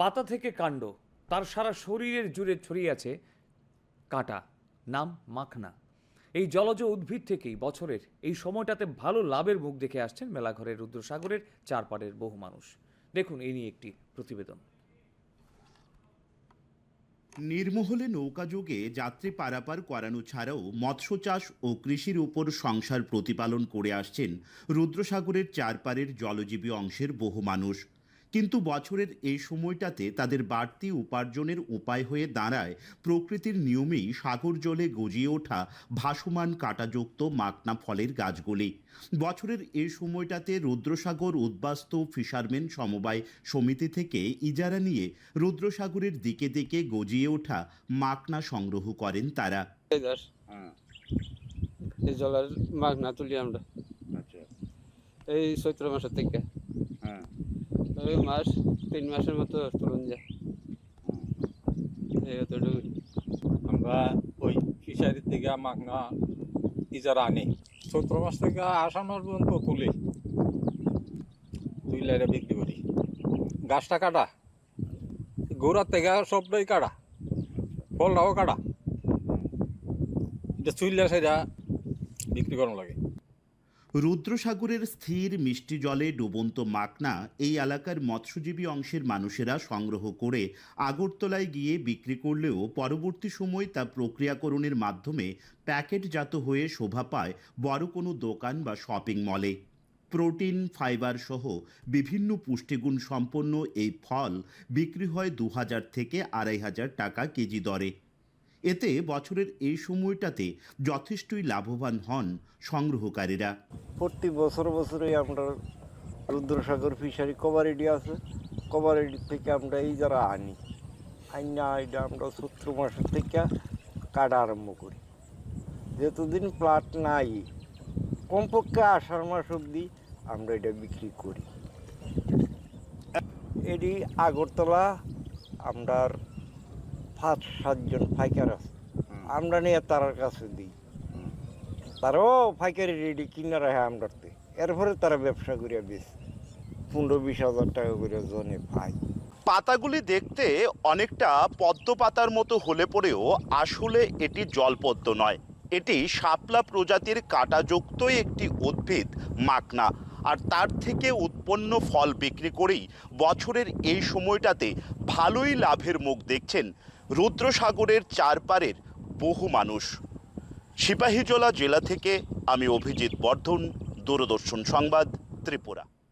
পাতা থেকে কাণ্ড, তার সারা শরীরের জুড়ে ছড়িয়ে আছে কাঁটা, নাম মাখনা। এই জলজ উদ্ভিদ থেকেই বছরের এই সময়টাতে ভালো লাভের মুখ দেখে আসছেন মেলাঘরের রুদ্রসাগরের চারপাড়ের বহু মানুষ। দেখুন এই নিয়ে একটি প্রতিবেদন। নির্মহলে নৌকাযোগে যাত্রী পারাপার করানো ছাড়াও মৎস্য চাষ ও কৃষির উপর সংসার প্রতিপালন করে আসছেন রুদ্রসাগরের চারপাড়ের জলজীবী অংশের বহু মানুষ। কিন্তু বছরের এই সময়টাতে তাদের বাড়তি উপার্জনের উপায় হয়ে দাঁড়ায় প্রকৃতির নিয়মেই সাগর জলে গজিয়ে ওঠা ভাসমান কাটাযুক্ত মাকনা ফলের গাছগুলি। বছরের এই সময়টাতে রুদ্রসাগর উদ্বাস্তু ফিশারম্যান সমবায় সমিতি থেকে ইজারা নিয়ে রুদ্রসাগরের দিকে দিকে গজিয়ে ওঠা মাকনা সংগ্রহ করেন তারা। এই জলের মাছ না তুলি আমরা। আচ্ছা। এই চৈত্র মাসের থেকে। হ্যাঁ ওই মাস, তিন মাসের মতো তুলন যায়। এই আমরা ওই ফিশারির থেকে মাগনা ইজারা আনি। চৈত্র মাস থেকে আষাঢ় পর্যন্ত তুলি। তুই লাইরে বিক্রি করি। গাছটা কাটা। গোড়ার থেকে সবটাই কাটা। ফলটাও কাটা। এটা চুইলে সেটা বিক্রি করানো লাগে। রুদ্রসাগরের স্থির মিষ্টি জলে ডুবন্ত মাকনা এই এলাকার মৎস্যজীবী অংশের মানুষেরা সংগ্রহ করে আগরতলায় গিয়ে বিক্রি করলেও পরবর্তী সময় তা প্রক্রিয়াকরণের মাধ্যমে প্যাকেটজাত হয়ে শোভা পায় বড় কোনো দোকান বা শপিং মলে। প্রোটিন, ফাইবার সহ বিভিন্ন পুষ্টিগুণ সম্পন্ন এই ফল বিক্রি হয় দু হাজার থেকে আড়াই হাজার টাকা কেজি দরে। এতে বছরের এই সময়টাতে যথেষ্টই লাভবান হন সংগ্রহকারীরা। প্রতি বছর বছরই আমরা রুদ্রসাগর ফিশারি কভারেডি আছে। কভারেডি থেকে আমরা এই যারা আনি, আইনা এটা আমরা চৈত্র মাসের থেকে কাটা আরম্ভ করি। যতদিন প্লাট নাই, কমপক্ষে আষাঢ় মাস অবধি আমরা এটা বিক্রি করি। এটি আগরতলা আমরার পাঁচ সাতজন পাইকার আছে। আমরা নিয়ে তার কাছে দিই। তারাও পাইকারি রেডি কিনে রাখে আমরাতে। এরপরে তারা ব্যবসা করিয়া বেশ পনেরো বিশ হাজার টাকা করে জনে পাই পাতাগুলি দেখতে অনেকটা পদ্ম পাতার মতো হলে পরেও আসলে এটি জলপদ্ম নয়। এটি শাপলা প্রজাতির কাঁটাযুক্ত একটি উদ্ভিদ মাকনা। আর তার থেকে উৎপন্ন ফল বিক্রি করেই বছরের এই সময়টাতে ভালোই লাভের মুখ দেখছেন রুদ্রসাগরের চারপারের বহু মানুষ। সিপাহীজলা জেলা থেকে আমি অভিজিৎ বর্ধন দূরদর্শন সংবাদ ত্রিপুরা।